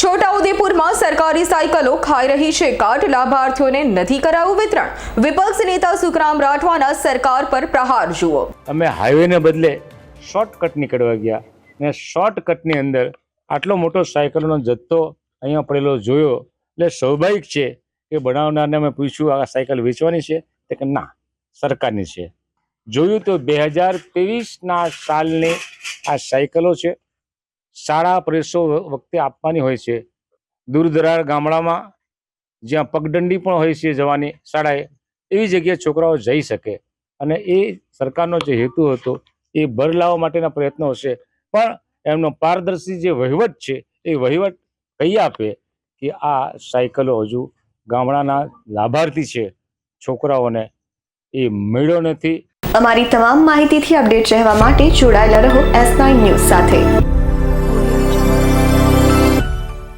છોટાઉદેપુરમાં સરકારી સાયકલો ખાઈ રહી છે. કાર્ડ લાભાર્થીઓને નથી કરાયું વિતરણ. વિપક્ષ નેતા સુખરામ રાઠવાના સરકાર પર પ્રહાર જુઓ. અમે હાઈવેને બદલે શોર્ટકટ નીકળવા ગયા ને શોર્ટકટની અંદર આટલો મોટો સાયકલનો જથ્થો અહીંયા પડેલો જોયો. એટલે સ્વાભાવિક છે કે બનાવનારને અમે પૂછ્યું, આ સાયકલ વેચવાની છે? તે કે, ના, સરકારની છે. જોયું તો બે હજાર ત્રેવીસના સાલની આ સાયકલો છે. શાળા પ્રવેશો વખતે આપવાની હોય છે. દૂરદરાર ગામડામાં જ્યાં પગદંડી પણ હોય છે જવાની શાળાએ, એવી જગ્યાએ છોકરાઓ જઈ શકે. અને એ સરકારનો જે હેતુ હતો, એ ભર લાવવા માટેના પ્રયત્નો હશે. પણ એમનો પારદર્શી જે વહીવટ છે, એ વહીવટ કહી આપે કે આ સાયકલો હજુ ગામડાના લાભાર્થી છે છોકરાઓને? એ મળ્યો નથી. અમારી તમામ માહિતીથી અપડેટ રહેવા માટે જોડાયેલા રહો એસ નાઇન ન્યૂઝ સાથે.